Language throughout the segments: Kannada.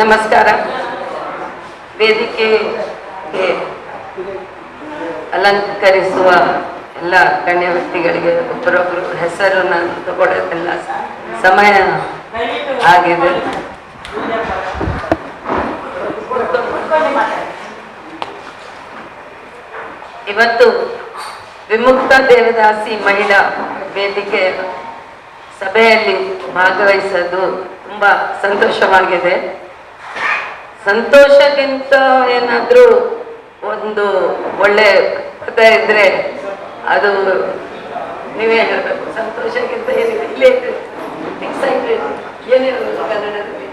ನಮಸ್ಕಾರ. ವೇದಿಕೆಗೆ ಅಲಂಕರಿಸುವ ಎಲ್ಲ ಗಣ್ಯ ವ್ಯಕ್ತಿಗಳಿಗೆ ಒಬ್ಬರೊಬ್ಬರು ಹೆಸರು ನಾನು ತಗೊಳ್ಳೋದೆಲ್ಲ ಸಮಯ ಆಗಿದೆ. ಇವತ್ತು ವಿಮುಕ್ತ ದೇವದಾಸಿ ಮಹಿಳಾ ವೇದಿಕೆ ಸಭೆಯಲ್ಲಿ ಭಾಗವಹಿಸೋದು ತುಂಬ ಸಂತೋಷವಾಗಿದೆ. ಸಂತೋಷಕ್ಕಿಂತ ಏನಾದ್ರೂ ಒಂದು ಒಳ್ಳೆ ಪದ ಇದ್ರೆ ಅದು ನೀವೇ ಹೇಳ್ಬೇಕು. ಸಂತೋಷಕ್ಕಿಂತ ಏನಿದೆ? ಇಲ್ಲೇ ಎಕ್ಸೈಟೆಡ್ ಏನಿರಲ್ಲ ಕನ್ನಡದಲ್ಲಿ?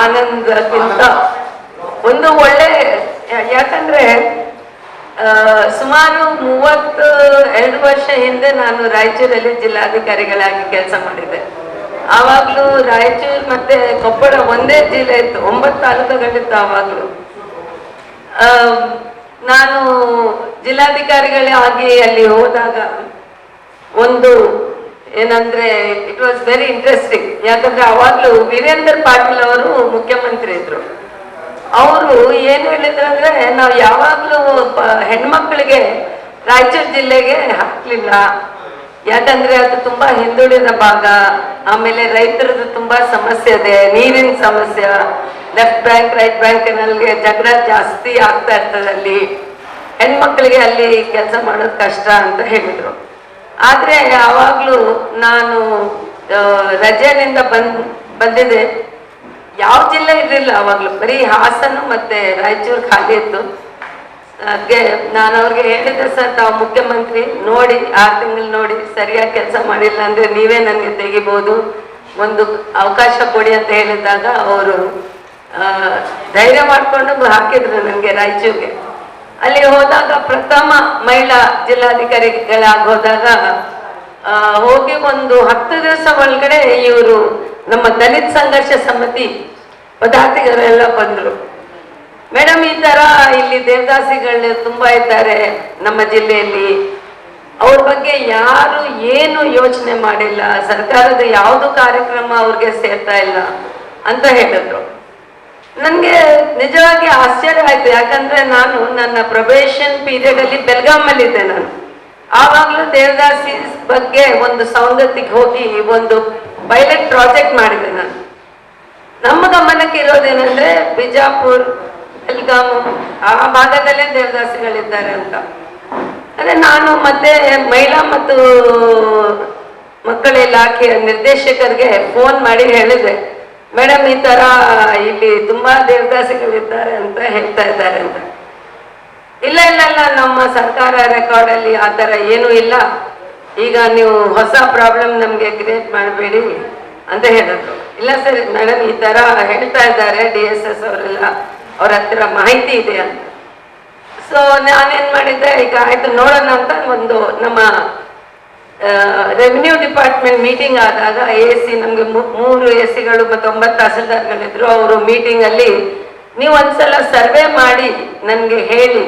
ಆನಂದಕ್ಕಿಂತ ಒಂದು ಒಳ್ಳೆ, ಯಾಕಂದ್ರೆ ಸುಮಾರು ಮೂವತ್ತು, ಎರಡು ವರ್ಷ ಹಿಂದೆ ನಾನು ರಾಯಚೂರಲ್ಲಿ ಜಿಲ್ಲಾಧಿಕಾರಿಗಳಾಗಿ ಕೆಲಸ ಮಾಡಿದ್ದೆ. ಆವಾಗ್ಲೂ ರಾಯಚೂರು ಮತ್ತೆ ಕೊಪ್ಪಳ ಒಂದೇ ಜಿಲ್ಲೆ ಇತ್ತು, ಒಂಬತ್ತು ತಾಲೂಕುಗಳಿತ್ತು ಆವಾಗ್ಲೂ. ನಾನು ಜಿಲ್ಲಾಧಿಕಾರಿಗಳೇ ಆಗಿ ಅಲ್ಲಿ ಹೋದಾಗ ಒಂದು ಏನಂದ್ರೆ ಇಟ್ ವಾಸ್ ವೆರಿ ಇಂಟ್ರೆಸ್ಟಿಂಗ್ ಯಾಕಂದ್ರೆ ಅವಾಗ್ಲೂ ವೀರೇಂದ್ರ ಪಾಟೀಲ್ ಅವರು ಮುಖ್ಯಮಂತ್ರಿ ಇದ್ರು. ಅವರು ಏನ್ ಹೇಳಿದ್ರಂದ್ರೆ ನಾವು ಯಾವಾಗ್ಲೂ ಹೆಣ್ಮಕ್ಳಿಗೆ ರಾಯಚೂರು ಜಿಲ್ಲೆಗೆ ಹಾಕ್ಲಿಲ್ಲ. ಯಾಕಂದ್ರೆ ಅದು ತುಂಬಾ ಹಿಂದುಳಿದ ಭಾಗ. ಆಮೇಲೆ ರೈತರದ್ದು ತುಂಬಾ ಸಮಸ್ಯೆ ಇದೆ. ನೀರಿನ ಸಮಸ್ಯೆ ಲೆಫ್ಟ್ ಬ್ಯಾಂಕ್ ರೈಟ್ ಬ್ಯಾಂಕ್ನಲ್ಲಿ ಜಗಳ ಜಾಸ್ತಿ ಆಗ್ತಾ ಇರ್ತದೆ ಅಲ್ಲಿ. ಹೆಣ್ಮಕ್ಳಿಗೆ ಅಲ್ಲಿ ಕೆಲಸ ಮಾಡೋದು ಕಷ್ಟ ಅಂತ ಹೇಳಿದ್ರು. ಆದ್ರೆ ಯಾವಾಗ್ಲೂ ನಾನು ರಜೆಯಿಂದ ಬಂದ್ ಬಂದಿದೆ ಯಾವ ಜಿಲ್ಲೆ ಇರಲಿಲ್ಲ, ಅವಾಗಲೂ. ಬರೀ ಹಾಸನ ಮತ್ತೆ ರಾಯಚೂರು ಖಾಲಿ ಇತ್ತು. ಅದಕ್ಕೆ ನಾನು ಅವ್ರಿಗೆ ಹೇಳಿದ್ದೆ ಸರ್, ತಾವು ಮುಖ್ಯಮಂತ್ರಿ, ನೋಡಿ, ಆರು ತಿಂಗಳು ನೋಡಿ, ಸರಿಯಾಗಿ ಕೆಲಸ ಮಾಡಿಲ್ಲ ಅಂದ್ರೆ ನೀವೇ ನನಗೆ ತೆಗಿಬೋದು. ಒಂದು ಅವಕಾಶ ಕೊಡಿ ಅಂತ ಹೇಳಿದಾಗ ಅವರು ಧೈರ್ಯ ಮಾಡ್ಕೊಂಡು ಹಾಕಿದ್ರು ನನಗೆ ರಾಯಚೂರಿಗೆ. ಅಲ್ಲಿ ಹೋದಾಗ ಪ್ರಥಮ ಮಹಿಳಾ ಜಿಲ್ಲಾಧಿಕಾರಿಗಳಾಗಿ ಹೋದಾಗ ಹೋಗಿ ಒಂದು ಹತ್ತು ದಿವಸ ಒಳಗಡೆ ಇವರು ನಮ್ಮ ದಲಿತ ಸಂಘರ್ಷ ಸಮಿತಿ ಪದಾಧಿಕಾರೆಲ್ಲ ಬಂದರು. ಮೇಡಮ್, ಈ ಥರ ಇಲ್ಲಿ ದೇವದಾಸಿಗಳು ತುಂಬಾ ಇದ್ದಾರೆ ನಮ್ಮ ಜಿಲ್ಲೆಯಲ್ಲಿ. ಅವ್ರ ಬಗ್ಗೆ ಯಾರು ಏನು ಯೋಚನೆ ಮಾಡಿಲ್ಲ. ಸರ್ಕಾರದ ಯಾವುದು ಕಾರ್ಯಕ್ರಮ ಅವ್ರಿಗೆ ಸೇರ್ತಾ ಇಲ್ಲ ಅಂತ ಹೇಳಿದ್ರು. ನನಗೆ ನಿಜವಾಗಿ ಆಶ್ಚರ್ಯ ಆಯ್ತು. ಯಾಕಂದ್ರೆ ನಾನು ನನ್ನ ಪ್ರೊಬೇಷನ್ ಪೀರಿಯಡ್ ಅಲ್ಲಿ ಬೆಲ್ಗಾಮಲ್ಲಿದ್ದೆ ನಾನು. ಆವಾಗಲೂ ದೇವದಾಸಿ ಬಗ್ಗೆ ಒಂದು ಸೌಂದತಿಗೆ ಹೋಗಿ ಒಂದು ಪೈಲಟ್ ಪ್ರಾಜೆಕ್ಟ್ ಮಾಡಿದೆ ನಾನು. ನಮ್ಮ ಗಮನಕ್ಕೆ ಇರೋದೇನೆಂದ್ರೆ ಬಿಜಾಪುರ್ ಬೆಲ್ಗಾಮ್ ಆ ಭಾಗದಲ್ಲೇ ದೇವದಾಸಿಗಳಿದ್ದಾರೆ ಅಂತ. ಅದೇ ನಾನು ಮತ್ತೆ ಮಹಿಳಾ ಮತ್ತು ಮಕ್ಕಳ ಇಲಾಖೆಯ ನಿರ್ದೇಶಕರಿಗೆ ಫೋನ್ ಮಾಡಿ ಹೇಳಿದೆ. ಮೇಡಮ್, ಈ ತರ ಇಲ್ಲಿ ತುಂಬಾ ದೇವದಾಸಿಗಳಿದ್ದಾರೆ ಅಂತ ಹೇಳ್ತಾ ಇದ್ದಾರೆ ಅಂತ. ಇಲ್ಲ ಇಲ್ಲ ಇಲ್ಲ, ನಮ್ಮ ಸರ್ಕಾರ ರೆಕಾರ್ಡ್ ಅಲ್ಲಿ ಆ ಥರ ಏನೂ ಇಲ್ಲ. ಈಗ ನೀವು ಹೊಸ ಪ್ರಾಬ್ಲಮ್ ನಮಗೆ ಕ್ರಿಯೇಟ್ ಮಾಡಬೇಡಿ ಅಂತ ಹೇಳಿದ್ರು. ಇಲ್ಲ ಸರ್, ಮೇಡಮ್, ಈ ತರ ಹೇಳ್ತಾ ಇದ್ದಾರೆ, ಡಿ ಎಸ್ ಎಸ್ ಅವರೆಲ್ಲ, ಅವ್ರ ಹತ್ರ ಮಾಹಿತಿ ಇದೆ ಅಂತ. ಸೊ ನಾನೇನು ಮಾಡಿದ್ದೆ, ಈಗ ಆಯಿತು, ನೋಡೋಣ ಅಂತ ಒಂದು ನಮ್ಮ ರೆವಿನ್ಯೂ ಡಿಪಾರ್ಟ್ಮೆಂಟ್ ಮೀಟಿಂಗ್ ಆದಾಗ ಎ ಸಿ ನಮಗೆ ಮೂರು ಎ ಸಿಗಳು ಮತ್ತು ಒಂಬತ್ತು ತಹಸೀಲ್ದಾರ್ಗಳಿದ್ರು, ಅವರು ಮೀಟಿಂಗ್ ಅಲ್ಲಿ, ನೀವು ಒಂದ್ಸಲ ಸರ್ವೆ ಮಾಡಿ, ನನಗೆ ಹೇಳಿ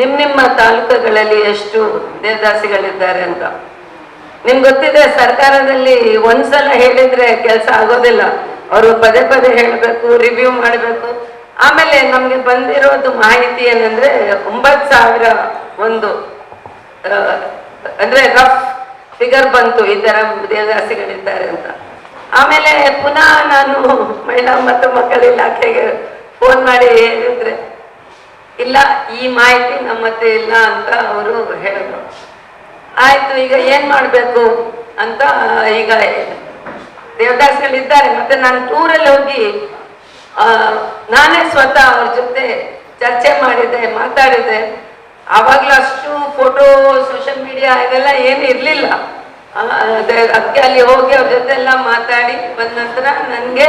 ನಿಮ್ಮ ನಿಮ್ಮ ತಾಲೂಕುಗಳಲ್ಲಿ ಎಷ್ಟು ದೇವದಾಸಿಗಳಿದ್ದಾರೆ ಅಂತ. ನಿಮ್ಗೆ ಗೊತ್ತಿದೆ, ಸರ್ಕಾರದಲ್ಲಿ ಒಂದ್ಸಲ ಹೇಳಿದ್ರೆ ಕೆಲಸ ಆಗೋದಿಲ್ಲ. ಅವರು ಪದೇ ಪದೇ ಹೇಳಬೇಕು ರಿವ್ಯೂ ಮಾಡಬೇಕು. ಆಮೇಲೆ ನಮಗೆ ಬಂದಿರೋದು ಮಾಹಿತಿ ಏನಂದ್ರೆ, ಒಂಬತ್ತು ಸಾವಿರ ಒಂದು ಅಂದ್ರೆ ರಫ್ ಫಿಗರ್ ಬಂತು, ಈ ತರ ದೇವದಾಸಿಗಳಿದ್ದಾರೆ ಅಂತ. ಆಮೇಲೆ ಪುನಃ ನಾನು ಮಹಿಳಾ ಮತ್ತು ಮಕ್ಕಳ ಇಲಾಖೆಗೆ ಫೋನ್ ಮಾಡಿ ಹೇಳಿದ್ರೆ, ಇಲ್ಲ, ಈ ಮಾಹಿತಿ ನಮ್ಮ ಇಲ್ಲ ಅಂತ ಅವರು ಹೇಳಿದ್ರು. ಆಯ್ತು ಈಗ ಏನ್ ಮಾಡ್ಬೇಕು ಅಂತ ಈಗ ದೇವದಾಸಿಗಳಿದ್ದಾರೆ ಮತ್ತೆ ನಾನು ಟೂರಲ್ಲಿ ಹೋಗಿ ಆ, ನಾನೇ ಸ್ವತಃ ಅವ್ರ ಜೊತೆ ಚರ್ಚೆ ಮಾಡಿದೆ ಮಾತಾಡಿದೆ. ಅವಾಗ್ಲೂ ಅಷ್ಟು ಫೋಟೋ ಸೋಷಿಯಲ್ ಮೀಡಿಯಾ ಇದೆಲ್ಲ ಏನು ಇರಲಿಲ್ಲ. ಅದಕ್ಕೆ ಅಲ್ಲಿ ಹೋಗಿ ಅವ್ರ ಜೊತೆ ಎಲ್ಲ ಮಾತಾಡಿ ಬಂದ ನಂತರ ನನಗೆ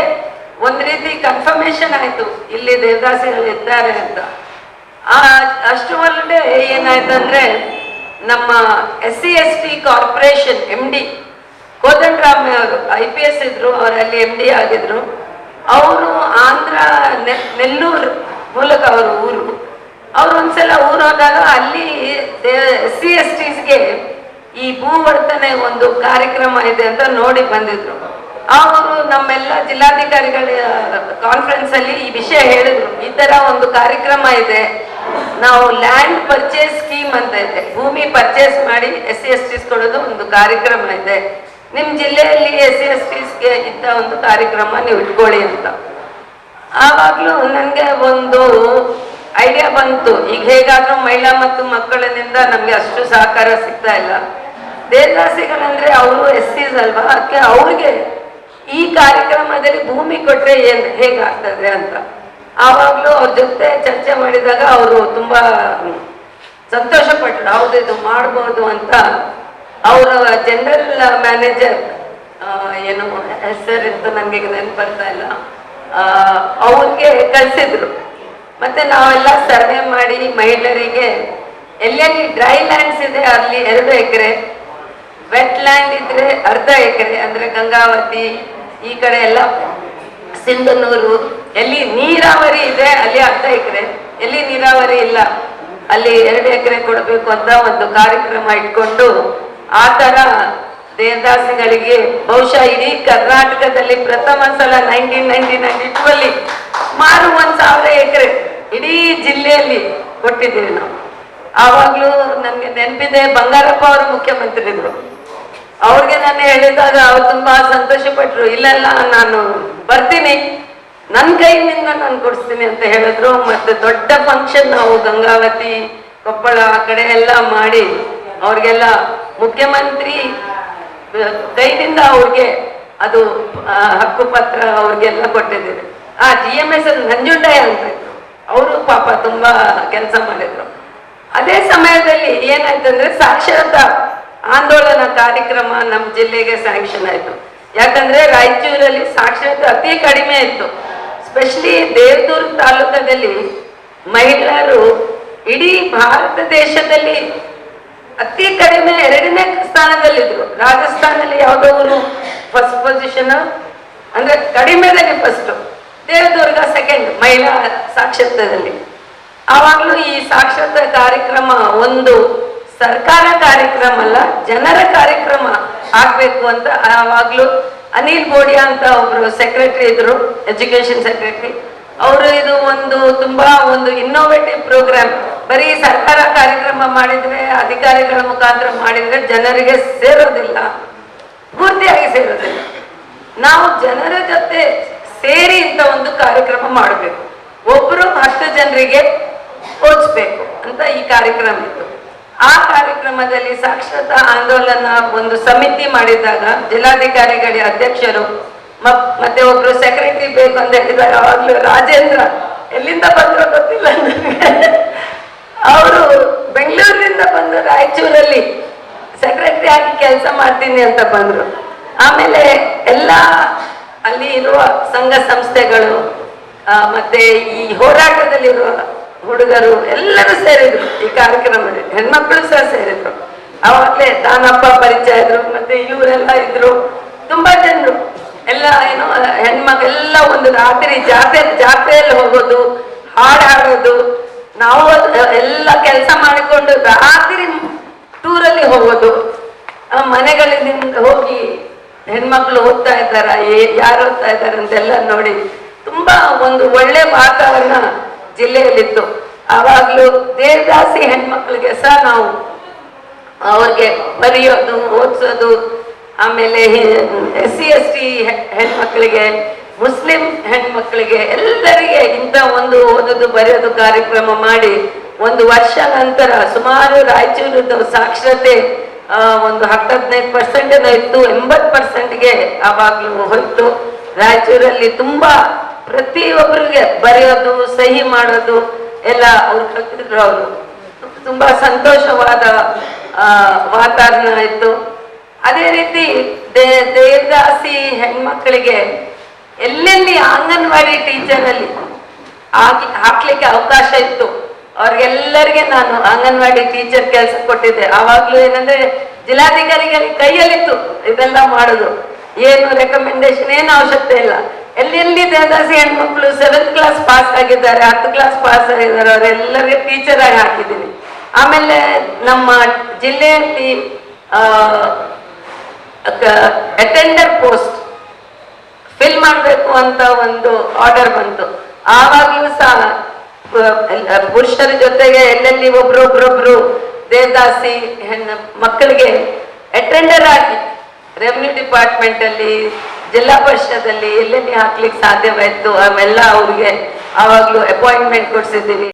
ಒಂದ್ ರೀತಿ ಕನ್ಫರ್ಮೇಶನ್ ಆಯ್ತು ಇಲ್ಲಿ ದೇವದಾಸಿಗಳು ಇದ್ದಾರೆ ಅಂತ. ಆ ಅಷ್ಟು ಒಳ್ಳೆ ಏನಾಯ್ತಂದ್ರೆ ನಮ್ಮ S C S T corporation M D Kodandaram ಅವರು ಐ ಪಿ ಎಸ್ ಇದ್ರು, ಅವರಲ್ಲಿ ಎಂ ಡಿ ಆಗಿದ್ರು. ಅವರು ಆಂಧ್ರ ನೆಲ್ಲೂರು ಮೂಲಕ ಅವರು ಊರು. ಅವ್ರು ಒಂದ್ಸಲ ಊರು ಹೋದಾಗ ಅಲ್ಲಿ ಎಸ್ ಸಿ ಎಸ್ ಟಿಸ್ಗೆ ಈ ಭೂವರ್ತನೆ ಒಂದು ಕಾರ್ಯಕ್ರಮ ಇದೆ ಅಂತ ನೋಡಿ ಬಂದಿದ್ರು. ಅವರು ನಮ್ಮೆಲ್ಲ ಜಿಲ್ಲಾಧಿಕಾರಿಗಳ ಕಾನ್ಫರೆನ್ಸ್ ಅಲ್ಲಿ ಈ ವಿಷಯ ಹೇಳಿದ್ರು. ಈ ತರ ಒಂದು ಕಾರ್ಯಕ್ರಮ ಇದೆ. ನಾವು ಲ್ಯಾಂಡ್ ಪರ್ಚೇಸ್ ಸ್ಕೀಮ್ ಅಂತ ಇದೆ. ಭೂಮಿ ಪರ್ಚೇಸ್ ಮಾಡಿ ಎಸ್ ಸಿ ಎಸ್ ಟಿಸ್ ಕೊಡೋದು ಒಂದು ಕಾರ್ಯಕ್ರಮ ಇದೆ. ನಿಮ್ಮ ಜಿಲ್ಲೆಯಲ್ಲಿ ಎಸ್ ಸಿ ಎಸ್ ಟಿಸ್ಗೆ ಇದ್ದ ಒಂದು ಕಾರ್ಯಕ್ರಮ ನೀವು ಇಟ್ಕೊಳ್ಳಿ ಅಂತ. ಆವಾಗ್ಲೂ ನನಗೆ ಒಂದು ಐಡಿಯಾ ಬಂತು. ಈಗ ಹೇಗಾದರೂ ಮಹಿಳಾ ಮತ್ತು ಮಕ್ಕಳಿಂದ ನಮಗೆ ಅಷ್ಟು ಸಹಕಾರ ಸಿಗ್ತಾ ಇಲ್ಲ. ದೇವದಾಸಿಗಳಂದ್ರೆ ಅವರು ಎಸ್ ಸಿಸ್ ಅಲ್ವಾ? ಅದಕ್ಕೆ ಅವ್ರಿಗೆ ಈ ಕಾರ್ಯಕ್ರಮದಲ್ಲಿ ಭೂಮಿ ಕೊಟ್ರೆ ಏನು ಹೇಗಾಗ್ತದೆ ಅಂತ. ಆವಾಗ್ಲೂ ಅವ್ರ ಜೊತೆ ಚರ್ಚೆ ಮಾಡಿದಾಗ ಅವರು ತುಂಬಾ ಸಂತೋಷ ಪಟ್ಟರು ಹೌದು, ಇದು ಮಾಡ್ಬೋದು ಅಂತ. ಅವರ ಜನರಲ್ ಮ್ಯಾನೇಜರ್ ಏನು ಹೆಸರಿತ್ತು ನನಗೆ ನೆನಪು ಇಲ್ಲ. ಅವ್ರಿಗೆ ಕಳಿಸಿದ್ರು. ಮತ್ತೆ ನಾವೆಲ್ಲ ಸರ್ವೆ ಮಾಡಿ ಮಹಿಳೆಯರಿಗೆ, ಎಲ್ಲೆಲ್ಲಿ ಡ್ರೈ ಲ್ಯಾಂಡ್ಸ್ ಇದೆ ಅಲ್ಲಿ ಎರಡು ಎಕರೆ ವೆಟ್ ಲ್ಯಾಂಡ್ ಇದ್ರೆ ಅರ್ಧ ಎಕರೆ, ಅಂದ್ರೆ ಗಂಗಾವತಿ, ಈ ಕಡೆ ಎಲ್ಲ ಸಿಂಧನೂರು ಎಲ್ಲಿ ನೀರಾವರಿ ಇದೆ, ಅಲ್ಲಿ ಅರ್ಧ ಎಕರೆ. ಎಲ್ಲಿ ನೀರಾವರಿ ಇಲ್ಲ, ಅಲ್ಲಿ ಎರಡು ಎಕರೆ ಕೊಡಬೇಕು ಅಂತ ಒಂದು ಕಾರ್ಯಕ್ರಮ ಇಟ್ಕೊಂಡು ಆ ತರ ದೇವದಾಸಿಗಳಿಗೆ ಬಹುಶಃ ಇಡೀ ಕರ್ನಾಟಕದಲ್ಲಿ ಪ್ರಥಮ ಸಲ ನೈನ್ಟೀನ್ ನೈನ್ಟಿ ನೈನ್ಟಿ ಟೂ ಅಲ್ಲಿ ಸುಮಾರು ಒಂದ್ ಸಾವಿರ ಎಕರೆ ಇಡೀ ಜಿಲ್ಲೆಯಲ್ಲಿ ಕೊಟ್ಟಿದ್ದೀವಿ ನಾವು. ಆವಾಗ್ಲೂ ನನ್ಗೆ ನೆನಪಿದೆ ಬಂಗಾರಪ್ಪ ಅವರು ಮುಖ್ಯಮಂತ್ರಿ ಇದ್ರು ಅವ್ರಿಗೆ ನಾನು ಹೇಳಿದಾಗ ಅವ್ರು ತುಂಬಾ ಸಂತೋಷ ಪಟ್ರು ಇಲ್ಲೆಲ್ಲ ನಾನು ಬರ್ತೀನಿ. ನನ್ನ ಕೈಯಿಂದ ನಾನು ಕೊಡಿಸ್ತೀನಿ ಅಂತ ಹೇಳಿದ್ರು, ಮತ್ತೆ ದೊಡ್ಡ ಫಂಕ್ಷನ್ ನಾವು ಗಂಗಾವತಿ, ಕೊಪ್ಪಳ ಆ ಕಡೆ ಎಲ್ಲ ಮಾಡಿ ಅವ್ರಿಗೆಲ್ಲ ಮುಖ್ಯಮಂತ್ರಿ ಕೈದಿಂದ ಅವ್ರಿಗೆ ಅದು ಹಕ್ಕುಪತ್ರ ಅವ್ರಿಗೆಲ್ಲ ಕೊಟ್ಟಿದ್ದೀವಿ. ಆ ಜಿ ಎಂ ಎಸ್ ನಂಜುಂಡಯ್ಯ ಅಂತ ಅವರು ಪಾಪ ತುಂಬಾ ಕೆಲಸ ಮಾಡಿದ್ರು. ಅದೇ ಸಮಯದಲ್ಲಿ ಏನಾಯ್ತಂದ್ರೆ ಸಾಕ್ಷರತಾ ಆಂದೋಲನ ಕಾರ್ಯಕ್ರಮ ನಮ್ಮ ಜಿಲ್ಲೆಗೆ ಸ್ಯಾಂಕ್ಷನ್ ಆಯ್ತು. ಯಾಕಂದ್ರೆ ರಾಯಚೂರಲ್ಲಿ ಸಾಕ್ಷರತೆ ಅತಿ ಕಡಿಮೆ ಇತ್ತು. ಸ್ಪೆಷಲಿ ದೇವದೂರ್ ತಾಲೂಕದಲ್ಲಿ ಮಹಿಳೆಯರು ಇಡೀ ಭಾರತ ದೇಶದಲ್ಲಿ ಅತಿ ಕಡಿಮೆ ಎರಡನೇ ಸ್ಥಾನದಲ್ಲಿದ್ರು. ರಾಜಸ್ಥಾನದಲ್ಲಿ ಯಾವುದೋ ಫಸ್ಟ್ ಪೊಸಿಷನ್ ಅಂದ್ರೆ ಕಡಿಮೆದಲ್ಲಿ ಫಸ್ಟ್ ದೇವದುರ್ಗ ಸೆಕೆಂಡ್ ಮಹಿಳಾ ಸಾಕ್ಷರತೆಯಲ್ಲಿ. ಆವಾಗಲೂ ಈ ಸಾಕ್ಷರತಾ ಕಾರ್ಯಕ್ರಮ ಒಂದು ಸರ್ಕಾರ ಕಾರ್ಯಕ್ರಮ ಅಲ್ಲ, ಜನರ ಕಾರ್ಯಕ್ರಮ ಆಗ್ಬೇಕು ಅಂತ ಆವಾಗ್ಲೂ ಅನಿಲ್ ಬೋಡಿಯಾ ಅಂತ ಒಬ್ರು ಸೆಕ್ರೆಟರಿ ಇದ್ರು ಎಜುಕೇಶನ್ ಸೆಕ್ರೆಟರಿ ಅವರು ಇದು ಒಂದು ತುಂಬಾ ಒಂದು ಇನ್ನೋವೇಟಿವ್ ಪ್ರೋಗ್ರಾಮ್ ಬರೀ ಸರ್ಕಾರ ಕಾರ್ಯಕ್ರಮ ಮಾಡಿದ್ರೆ, ಅಧಿಕಾರಿಗಳ ಮುಖಾಂತರ ಮಾಡಿದ್ರೆ ಜನರಿಗೆ ಸೇರೋದಿಲ್ಲ. ಪೂರ್ತಿಯಾಗಿ ಸೇರೋದಿಲ್ಲ. ನಾವು ಜನರ ಜೊತೆ ಸೇರಿ ಇಂಥ ಒಂದು ಕಾರ್ಯಕ್ರಮ ಮಾಡಬೇಕು. ಒಬ್ರು ಹತ್ತು ಜನರಿಗೆ ಓದಿಸ್ಬೇಕು ಅಂತ ಈ ಕಾರ್ಯಕ್ರಮ ಇತ್ತು. ಆ ಕಾರ್ಯಕ್ರಮದಲ್ಲಿ ಸಾಕ್ಷರತಾ ಆಂದೋಲನ ಒಂದು ಸಮಿತಿ ಮಾಡಿದಾಗ ಜಿಲ್ಲಾಧಿಕಾರಿಗಳ ಅಧ್ಯಕ್ಷರು ಮತ್ತೆ ಒಬ್ರು ಸೆಕ್ರೆಟರಿ ಬೇಕು ಅಂತ ಹೇಳಿದಾಗ ಅವಾಗ್ಲೂ ರಾಜೇಂದ್ರ ಎಲ್ಲಿಂದ ಬಂದ್ರು ಗೊತ್ತಿಲ್ಲ ಅವರು ಬೆಂಗಳೂರಿನಿಂದ ಬಂದು ರಾಯಚೂರಲ್ಲಿ ಸೆಕ್ರೆಟರಿ ಆಗಿ ಕೆಲಸ ಮಾಡ್ತೀನಿ ಅಂತ ಬಂದ್ರು. ಆಮೇಲೆ ಎಲ್ಲ ಅಲ್ಲಿ ಇರುವ ಸಂಘ ಸಂಸ್ಥೆಗಳು ಮತ್ತೆ ಈ ಹೋರಾಟದಲ್ಲಿರುವ ಹುಡುಗರು ಎಲ್ಲರೂ ಸೇರಿದ್ರು. ಈ ಕಾರ್ಯಕ್ರಮದಲ್ಲಿ ಹೆಣ್ಮಕ್ಳು ಸಹ ಸೇರಿದ್ರು. ಅವಾಗಲೇ ತಾನಪ್ಪ ಪರಿಚಯ ಇದ್ರು, ಮತ್ತೆ ಇವರೆಲ್ಲ ಇದ್ರು. ತುಂಬಾ ಜನರು. ಎಲ್ಲ ಏನು ಹೆಣ್ಮಕ್ಳೆಲ್ಲ ಒಂದು ರಾತ್ರಿ ಜಾತ್ರೆ, ಜಾತ್ರೆಯಲ್ಲಿ ಹೋಗೋದು, ಹಾಡು ಹಾಡೋದು. ನಾವು ಎಲ್ಲ ಕೆಲಸ ಮಾಡಿಕೊಂಡು ರಾತ್ರಿ ಟೂರಲ್ಲಿ ಹೋಗೋದು. ಮನೆಗಳಿಂದ ಹೋಗಿ ಹೆಣ್ಮಕ್ಳು ಓದ್ತಾ ಇದ್ದಾರ ಯಾರು ಓದ್ತಾ ಇದ್ದಾರೆ ಅಂತೆಲ್ಲ ನೋಡಿ. ತುಂಬಾ ಒಂದು ಒಳ್ಳೆ ವಾತಾವರಣ ಜಿಲ್ಲೆಯಲ್ಲಿತ್ತು. ಆವಾಗಲೂ ದೇವದಾಸಿ ಹೆಣ್ಮಕ್ಳಿಗೆ ಸಹ ನಾವು ಅವ್ರಿಗೆ ಬರೆಯೋದು, ಓದಿಸೋದು, ಆಮೇಲೆ ಎಸ್ ಸಿ ಎಸ್ ಟಿ ಹೆಣ್ಮಕ್ಳಿಗೆ, ಮುಸ್ಲಿಂ ಹೆಣ್ಮಕ್ಳಿಗೆ ಎಲ್ಲರಿಗೆ ಇಂಥ ಒಂದು ಓದೋದು, ಬರೆಯೋದು ಕಾರ್ಯಕ್ರಮ ಮಾಡಿ ಒಂದು ವರ್ಷ ನಂತರ ಸುಮಾರು ರಾಯಚೂರದ್ದು ಸಾಕ್ಷರತೆ ಒಂದು ಹತ್ತು ಹದಿನೈದು ಪರ್ಸೆಂಟ್ ಇತ್ತು, ಎಂಬತ್ತು ಪರ್ಸೆಂಟ್ಗೆ ಆವಾಗಲೂ ಹೋಯ್ತು. ರಾಯಚೂರಲ್ಲಿ ತುಂಬಾ ಪ್ರತಿಯೊಬ್ಬರಿಗೆ ಬರೆಯೋದು, ಸಹಿ ಮಾಡೋದು, ಎಲ್ಲ ಅವ್ರು ಕಲ್ತಿದ್ರು ಅವರು. ತುಂಬಾ ಸಂತೋಷವಾದ ವಾತಾವರಣ ಇತ್ತು. ಅದೇ ರೀತಿ ದೇವದಾಸಿ ಹೆಣ್ಮಕ್ಳಿಗೆ ಎಲ್ಲೆಲ್ಲಿ ಅಂಗನವಾಡಿ ಟೀಚರ್ ಅಲ್ಲಿ ಹಾಕಿ, ಹಾಕ್ಲಿಕ್ಕೆ ಅವಕಾಶ ಇತ್ತು. ಅವ್ರಿಗೆಲ್ಲರಿಗೆ ನಾನು ಅಂಗನವಾಡಿ ಟೀಚರ್ ಕೆಲಸ ಕೊಟ್ಟಿದ್ದೆ. ಆವಾಗ್ಲೂ ಏನಂದ್ರೆ ಜಿಲ್ಲಾಧಿಕಾರಿಗಳಿಗೆ ಕೈಯಲ್ಲಿತ್ತು ಇದೆಲ್ಲ ಮಾಡೋದು. ಏನು ರೆಕಮೆಂಡೇಶನ್ ಏನು ಅವಶ್ಯಕತೆ ಇಲ್ಲ. ಎಲ್ಲೆಲ್ಲಿ ದೇವದಾಸಿ ಹೆಣ್ಮಕ್ಳು? ಸೆವೆಂತ್ ಕ್ಲಾಸ್ ಪಾಸ್ ಆಗಿದ್ದಾರೆ, ಹತ್ತು ಕ್ಲಾಸ್ ಪಾಸ್ ಆಗಿದ್ದಾರೆ, ಅವರೆಲ್ಲರಿಗೆ ಟೀಚರ್ ಆಗಿ ಹಾಕಿದ್ದೀನಿ. ಆಮೇಲೆ ನಮ್ಮ ಜಿಲ್ಲೆಯಲ್ಲಿ ಅಟೆಂಡರ್ ಪೋಸ್ಟ್ ಫಿಲ್ ಮಾಡಬೇಕು ಅಂತ ಒಂದು ಆರ್ಡರ್ ಬಂತು. ಆವಾಗಲೂ ಸಹ ಪುರುಷರ ಜೊತೆಗೆ ಎಲ್ಲೆಲ್ಲಿ ಒಬ್ರೊಬ್ರೊಬ್ರು ದೇವದಾಸಿ ಹೆಣ್ಣು ಮಕ್ಕಳಿಗೆ ಅಟೆಂಡರ್ ಆಗಿ ರೆವೆನ್ಯೂ ಡಿಪಾರ್ಟ್ಮೆಂಟ್ ಅಲ್ಲಿ ಜಿಲ್ಲಾ ಪರಿಷದಲ್ಲಿ ಎಲ್ಲೆಲ್ಲಿ ಹಾಕ್ಲಿಕ್ಕೆ ಸಾಧ್ಯವಾಯ್ತು ಅವೆಲ್ಲ ಅವ್ರಿಗೆ ಆವಾಗಲೂ ಅಪಾಯಿಂಟ್ಮೆಂಟ್ ಕೊಡ್ಸಿದ್ದೀವಿ.